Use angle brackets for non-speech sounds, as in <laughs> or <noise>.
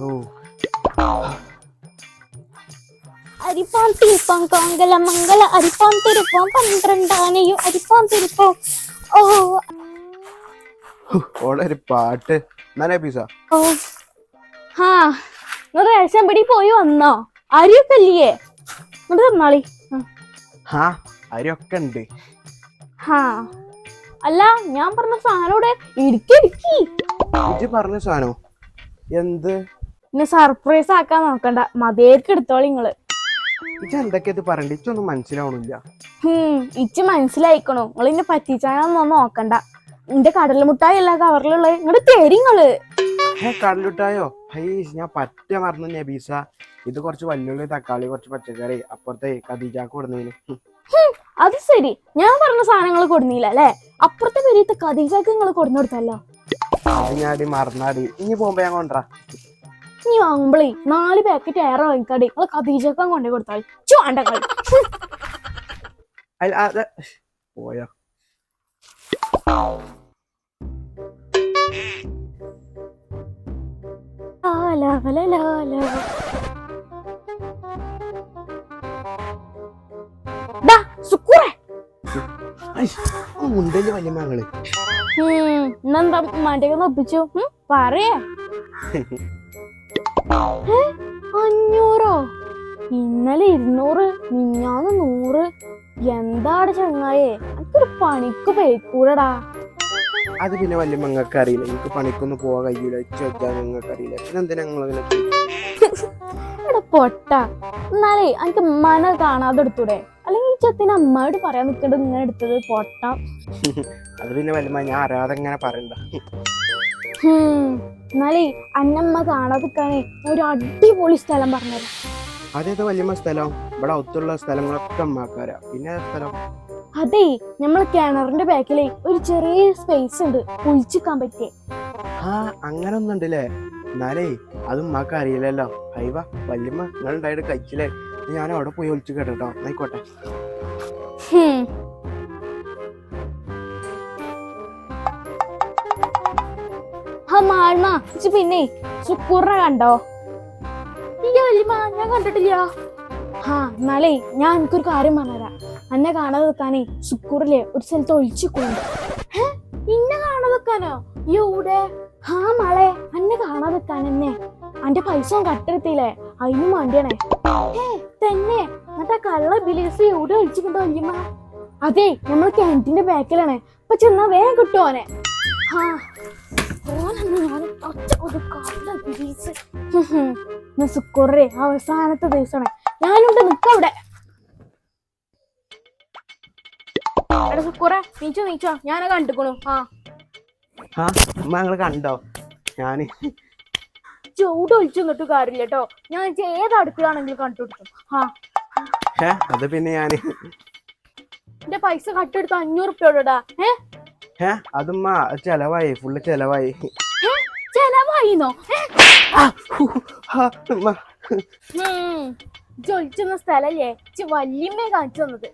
ഓ അരിപ്പാം തിരുപ്പാം കാങ്കല മംഗള അരിപ്പാം തിരുപ്പാം പന്ത്രണ്ടാനയും അരിപ്പാം തിരുപ്പാം ഓ. ഓളെ പാട്ട്. പീസ? ഓ. ഹാ പിടി പോയി വന്നോ? അരിയൊക്കെ ഇല്ലേ? എന്നിട്ട് തന്നാളി. ഹാ അരിയൊക്കെ ഉണ്ട് ഹാ. അല്ല ഞാൻ പറഞ്ഞ സാധനം ഇവിടെ ഇടുക്കി ഇടുക്കി. പറഞ്ഞ സാധനം? എന്ത്? പിന്നെ സർപ്രൈസ് ആക്കാൻ നോക്കണ്ട. മതേർക്ക് എടുത്തോളി നിങ്ങൾ. ഇജ്ജ് എന്തൊക്കെ ഇത് പറയണ്ട? ഇച്ചൊന്നും മനസ്സിലാവണില്ല. ഇച്ച് മനസ്സിലായിക്കണു. നിങ്ങൾ ഇന്നെ പറ്റിച്ചാനൊന്നും നോക്കണ്ട. നിന്റെ കടൽ മുട്ടായി എല്ലാ കവറിലുള്ള ഇങ്ങോട്ട് തരിങ്ങൾ കടലുട്ടായോ ഹൈ ഞാൻ പറ്റ മറന്നു നബീസ ഇത് കുറച്ച് വല്യുള്ളി തക്കാളി കുറച്ച് പച്ചക്കറി. അപ്പുറത്തെ കദീജാക്ക് കൊടുന്നതിന് അത് ശരി. ഞാൻ പറഞ്ഞ സാധനങ്ങൾ കൊടുന്നില്ല അല്ലേ? അപ്പുറത്തെ പേരിത്തെ കദീജാക്ക് നിങ്ങൾ കൊടുന്നു കൊടുത്തല്ലോ. ഞാൻ മറന്നാടി. ഇനി പോകുമ്പോ ഞാൻ കൊണ്ടുവരാ. നീ വാങ്ങുമ്പോളേ നാല് പാക്കറ്റ് ഏറെ വാങ്ങിക്കാടി. നിങ്ങൾ കദീജക്കാൻ കൊണ്ടേ കൊടുത്താൽ ചുവാണ്ട കളി പോയോ? ലാല വല ലാല. ഡാ, സുക്കൂറേ. മുണ്ടൽ വലിയ മകൾ ഉം, ഇന്നെന്താ മടിയൊക്കെ ഒപ്പിച്ചു? പറയേ. അഞ്ഞൂറോ? ഇന്നലെ ഇരുന്നൂറ് മിഞ്ഞാന്ന് നൂറ്. എന്താണ് ചങ്ങായേ? എനിക്കൊരു പണിക്ക് പേക്കൂടടാ അത് പിന്നെ വലിയ മങ്ങൾക്ക് അറിയില്ല എനിക്ക് പണിക്കൊന്നും പോവാൻ കഴിയൂല. നിങ്ങൾക്ക് അറിയില്ല പിന്നെ എന്തിനാ നിങ്ങൾ അങ്ങനെ എടാ പൊട്ട. എന്നാലേ എനിക്ക് മന കാണാതെ എടുത്തൂടെ? ചെത്തിന് അമ്മയോട് പറയാൻ നിൽക്കണ്ട ഇങ്ങനെ എടുത്തത് പൊട്ട. <laughs> അത് പിന്നെ വലിയ ഞാൻ അറിയാതെ ഇങ്ങനെ പറയണ്ട. എന്നാലേ അന്നമ്മ കാണാതിക്കാനേ ഒരു അടിപൊളി സ്ഥലം പറഞ്ഞുതരാം. അതേത് വല്യമ്മ സ്ഥലം? ഇവിടെ ഒത്തുള്ള സ്ഥലങ്ങളൊക്കെ അമ്മക്കാരാ. പിന്നെ സ്ഥലം? അതേ നമ്മളെ കിണറിന്റെ ബാക്കിലേ ഒരു ചെറിയ സ്പേസ് ഉണ്ട്. കുളിച്ചിക്കാൻ പറ്റിയേ. ആ അങ്ങനെ ഒന്നുണ്ടല്ലേ എന്നാലേ അത് ഉമ്മാക്ക് അറിയില്ലല്ലോ. ഹൈവ വല്യമ്മ നിങ്ങൾ ഉണ്ടായിട്ട് കഴിച്ചില്ലേ? ഞാൻ അവിടെ പോയി ഒളിച്ചു കേട്ടോ ആയിക്കോട്ടെ. പിന്നെ ശുക്കൂറിനെ കണ്ടോ? ഇല്ല വല്യമ്മ ഞാൻ കണ്ടിട്ടില്ല. ആ എന്നാലേ ഞാൻ എനിക്കൊരു കാര്യം പറഞ്ഞുതരാം. അന്നെ കാണാതെ വെക്കാനേ സുക്കൂറിലെ ഒരു സ്ഥലത്ത് ഒളിച്ചു കൊണ്ട് ഇന്നെ കാണാതെ വെക്കാനോ എവിടെ? ആ മളെ അന്നെ കാണാതെ വെക്കാൻ എന്നെ. അന്റെ പൈസ കട്ടെടുത്തില്ലേ? അതിനും വേണ്ടിയാണേ തന്നെ. എന്നിട്ട് ആ കള്ള ബിലീസ് എവിടെ ഒഴിച്ചിട്ടുണ്ടോ വല്യമ്മ? അതെ നമ്മൾ ക്യാന്റീന്റെ ബാക്കിലാണ്. അപ്പൊ ചെന്നാ വേഗം കിട്ടുമോ സുക്കുറേ അവസാനത്തെ ദിവസമാണ്. ഞാനിവിടെ നിക്കവിടെ എടാ നീച്ചോ നീച്ചോ. ഞാനെ കണ്ടുക്കണു. ആ. ഉമ്മ കണ്ടോ? ഞാൻ ചൂട് ഒഴിച്ചു നിന്നിട്ട് കാര്യമില്ല കേട്ടോ ഞാൻ ഏത് അടുക്കളാണെങ്കിലും കണ്ടുപിടിക്കും. ആ അത് പിന്നെ ഞാൻ എന്റെ പൈസ കട്ടെടുത്ത് അഞ്ഞൂറ് റുപ്യോടാ ഏ അതുമ്മ അത് ചെലവായി ഫുള്ള് ചെലവായി? ചെലവായിന്നോ. ജൊലിച്ചുന്ന സ്ഥലല്ലേ? വല്യമ്മയെ കാണിച്ചു തന്നത്.